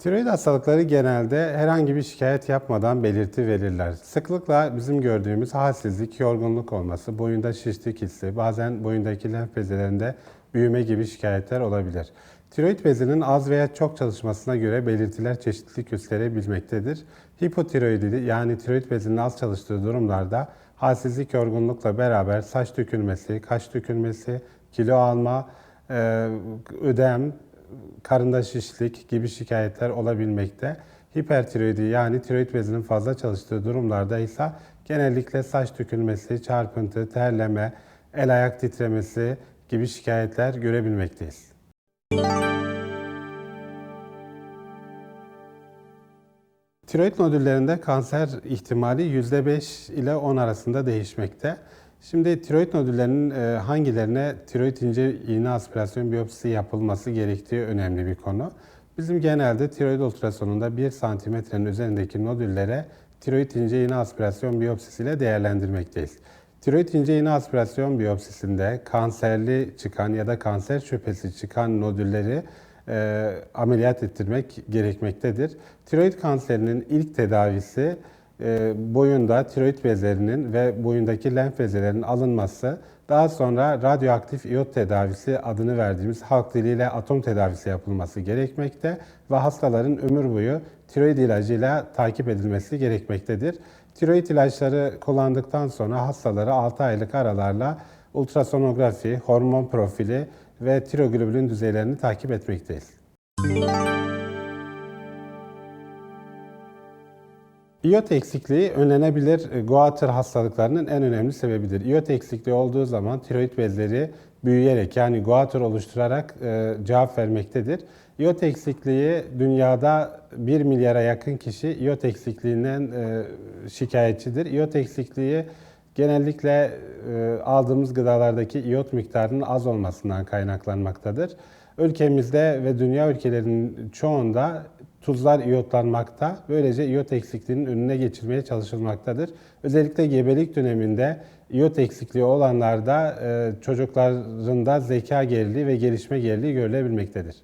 Tiroid hastalıkları genelde herhangi bir şikayet yapmadan belirti verirler. Sıklıkla bizim gördüğümüz halsizlik, yorgunluk olması, boyunda şişlik hissi, bazen boyundaki lenf bezelerinde büyüme gibi şikayetler olabilir. Tiroid bezinin az veya çok çalışmasına göre belirtiler çeşitlilik gösterebilmektedir. Hipotiroidi yani tiroid bezinin az çalıştığı durumlarda halsizlik, yorgunlukla beraber saç dökülmesi, kaş dökülmesi, kilo alma, ödem, karında şişlik gibi şikayetler olabilmekte. Hipertiroidi yani tiroid bezinin fazla çalıştığı durumlarda ise genellikle saç dökülmesi, çarpıntı, terleme, el ayak titremesi gibi şikayetler görebilmekteyiz. Tiroid nodüllerinde kanser ihtimali %5 ile 10 arasında değişmekte. Şimdi tiroid nodüllerinin e, hangilerine tiroid ince iğne aspirasyon biyopsisi yapılması gerektiği önemli bir konu. Bizim genelde tiroid ultrasonunda 1 santimetrenin üzerindeki nodüllere tiroid ince iğne aspirasyon biyopsisiyle değerlendirmekteyiz. Tiroid ince iğne aspirasyon biyopsisinde kanserli çıkan ya da kanser şüphesi çıkan nodülleri e, ameliyat ettirmek gerekmektedir. Tiroid kanserinin ilk tedavisi boyunda tiroid bezlerinin ve boyundaki lenf bezelerinin alınması, daha sonra radyoaktif iyot tedavisi adını verdiğimiz halk diliyle atom tedavisi yapılması gerekmekte ve hastaların ömür boyu tiroid ilacıyla takip edilmesi gerekmektedir. Tiroid ilaçları kullandıktan sonra hastaları 6 aylık aralarla ultrasonografi, hormon profili ve tiroglobulin düzeylerini takip etmekteyiz. İyot eksikliği önlenebilir e, Goiter hastalıklarının en önemli sebebidir. İyot eksikliği olduğu zaman tiroid bezleri büyüyerek yani Goiter oluşturarak e, cevap vermektedir. İyot eksikliği dünyada 1 milyara yakın kişi iyot eksikliğinden e, şikayetçidir. İyot eksikliği genellikle e, aldığımız gıdalardaki iyot miktarının az olmasından kaynaklanmaktadır. Ülkemizde ve dünya ülkelerinin çoğunda tuzlar iyotlanmakta. Böylece iyot eksikliğinin önüne geçilmeye çalışılmaktadır. Özellikle gebelik döneminde iyot eksikliği olanlarda e, çocuklarında zeka geriliği ve gelişme geriliği görülebilmektedir.